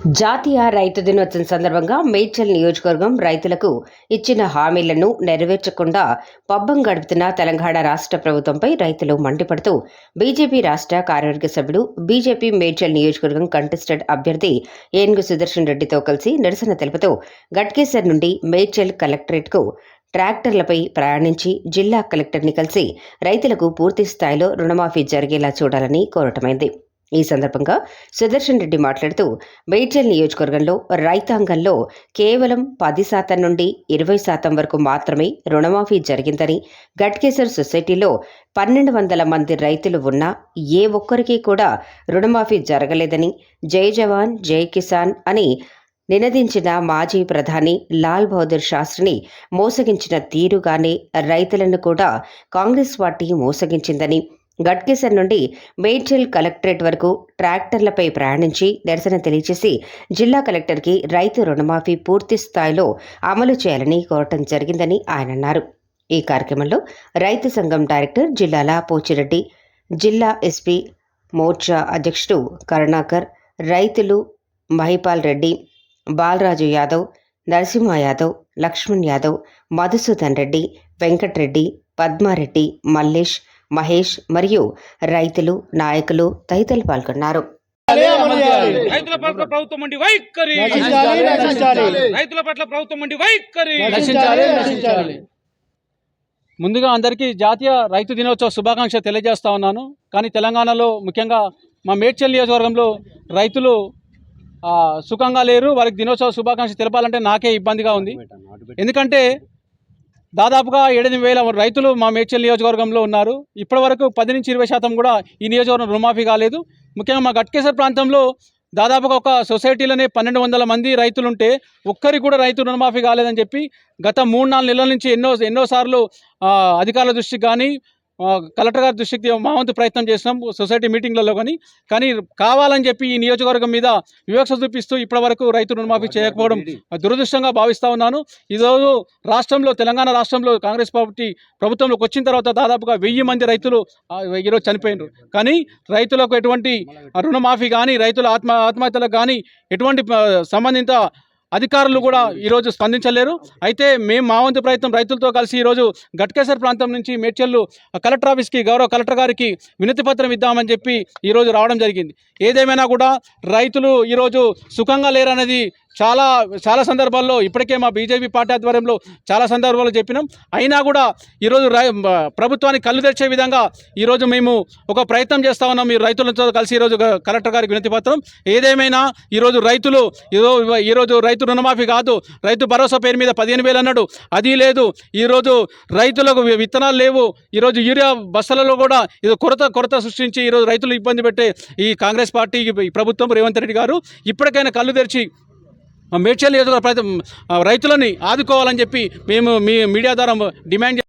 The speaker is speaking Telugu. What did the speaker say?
జాతీయ రైతు దినోత్సవం సందర్భంగా మేడ్చల్ నియోజకవర్గం రైతులకు ఇచ్చిన హామీలను నెరవేర్చకుండా పబ్బం గడుపుతున్న తెలంగాణ రాష్ట్ర ప్రభుత్వంపై రైతులు మండిపడుతూ బీజేపీ రాష్ట్ర కార్యవర్గ సభ్యుడు బీజేపీ మేడ్చల్ నియోజకవర్గం కంటెస్టెడ్ అభ్యర్థి ఏనుగు సుదర్శన్ రెడ్డితో కలిసి నిరసన తెలుపుతూ గట్కేసర్ నుండి మేడ్చల్ కలెక్టరేట్కు ట్రాక్టర్లపై ప్రయాణించి జిల్లా కలెక్టర్ని కలిసి రైతులకు పూర్తి స్థాయిలో రుణమాఫీ జరిగేలా చూడాలని కోరటమైంది. ఈ సందర్భంగా సుదర్శన్ రెడ్డి మాట్లాడుతూ మేడ్చల్ నియోజకవర్గంలో రైతాంగంలో కేవలం పది శాతం నుండి ఇరవై శాతం వరకు మాత్రమే రుణమాఫీ జరిగిందని గట్కేసర్ సొసైటీలో పన్నెండు వందల మంది రైతులు ఉన్నా ఏ ఒక్కరికి కూడా రుణమాఫీ జరగలేదని జై జవాన్ జై కిసాన్ అని నినదించిన మాజీ ప్రధాని లాల్ బహదూర్ శాస్త్రిని మోసగించిన తీరుగానే రైతులను కూడా కాంగ్రెస్ పార్టీ మోసగించిందని గట్కేసర్ నుండి మేడ్చల్ కలెక్టరేట్ వరకు ట్రాక్టర్లపై ప్రయాణించి నిరసన తెలియజేసి జిల్లా కలెక్టర్కి రైతు రుణమాఫీ పూర్తి స్థాయిలో అమలు చేయాలని కోరటం జరిగిందని ఆయన అన్నారు. ఈ కార్యక్రమంలో రైతు సంఘం డైరెక్టర్ జిల్లాల పోచిరెడ్డి జిల్లా ఎస్పీ మోర్చా అధ్యక్షుడు కరుణాకర్ రైతులు మహిపాల్ రెడ్డి బాలరాజు యాదవ్ నరసింహ యాదవ్ లక్ష్మణ్ యాదవ్ మధుసూదన్ రెడ్డి వెంకట్రెడ్డి పద్మారెడ్డి మల్లేష్ మహేష్ మరియు రైతులు నాయకులు తదితరులు పాల్గొన్నారు. రైతుల పట్ల ప్రభుత్వం వైఖరి. నశించాలి నశించాలి. రైతుల పట్ల ప్రభుత్వం అండి వైఖరి. నశించాలి. నశించాలి. ముందుగా అందరికీ జాతీయ రైతు దినోత్సవ శుభాకాంక్ష తెలియజేస్తా ఉన్నాను. కానీ తెలంగాణలో ముఖ్యంగా మా మేడ్చల్ నియోజకవర్గంలో రైతులు ఆ, సుఖంగా లేరు. వారికి దినోత్సవ శుభాకాంక్ష తెలపాలంటే నాకే ఇబ్బందిగా ఉంది. ఎందుకంటే దాదాపుగా ఏడెనిమిది వేల రైతులు మా మేడ్చల్ నియోజకవర్గంలో ఉన్నారు. ఇప్పటివరకు పది నుంచి ఇరవై శాతం కూడా ఈ నియోజకవర్గం రుణమాఫీ కాలేదు. ముఖ్యంగా మా గట్కేసర్ ప్రాంతంలో దాదాపుగా ఒక సొసైటీలోనే పన్నెండు వందల మంది రైతులుంటే ఒక్కరికి కూడా రైతు రుణమాఫీ కాలేదని చెప్పి గత మూడు నాలుగు నెలల నుంచి ఎన్నో ఎన్నోసార్లు అధికారుల దృష్టికి కానీ కలెక్టర్ గారి దృష్టికి మా వంతు ప్రయత్నం చేసినాం సొసైటీ మీటింగ్లలో కానీ. కానీ కావాలని చెప్పి ఈ నియోజకవర్గం మీద వివక్ష చూపిస్తూ ఇప్పటివరకు రైతు రుణమాఫీ చేయకపోవడం దురదృష్టంగా భావిస్తూ ఉన్నాను. ఈరోజు రాష్ట్రంలో తెలంగాణ రాష్ట్రంలో కాంగ్రెస్ పార్టీ ప్రభుత్వంలోకి వచ్చిన తర్వాత దాదాపుగా వెయ్యి మంది రైతులు ఈరోజు చనిపోయినారు. కానీ రైతులకు ఎటువంటి రుణమాఫీ కానీ రైతుల ఆత్మ ఆత్మహత్యలకు కానీ ఎటువంటి సంబంధిత అధికారులు కూడా ఈరోజు స్పందించలేరు. అయితే మేము మా వంతు ప్రయత్నం రైతులతో కలిసి ఈరోజు గట్కేసర్ ప్రాంతం నుంచి మేడ్చల్లు కలెక్టర్ ఆఫీస్కి గౌరవ కలెక్టర్ గారికి వినతి పత్రం ఇద్దామని చెప్పి ఈరోజు రావడం జరిగింది. ఏదేమైనా కూడా రైతులు ఈరోజు సుఖంగా లేరనేది చాలా చాలా సందర్భాల్లో ఇప్పటికే మా బీజేపీ పార్టీ ఆధ్వర్యంలో చాలా సందర్భాల్లో చెప్పినాం. అయినా కూడా ఈరోజు రై ప్రభుత్వానికి కళ్ళు తెరిచే విధంగా ఈరోజు మేము ఒక ప్రయత్నం చేస్తా ఉన్నాం. మీరు రైతులతో కలిసి ఈరోజు కలెక్టర్ గారికి వినతి పత్రం. ఏదేమైనా ఈరోజు రైతులు ఈరోజు రైతు రుణమాఫీ కాదు రైతు భరోసా పేరు మీద పదిహేను వేలు అన్నాడు. అది లేదు. ఈరోజు రైతులకు విత్తనాలు లేవు. ఈరోజు యూరియా బస్సులలో కూడా ఇది కొరత కొరత సృష్టించి ఈరోజు రైతులు ఇబ్బంది పెట్టే ఈ కాంగ్రెస్ పార్టీ ప్రభుత్వం రేవంత్ రెడ్డి గారు ఇప్పటికైనా కళ్ళు తెరిచి మేడ్చల్ నియోజకవర్గ రైతులని ఆదుకోవాలని చెప్పి మేము మీ మీడియా ద్వారా డిమాండ్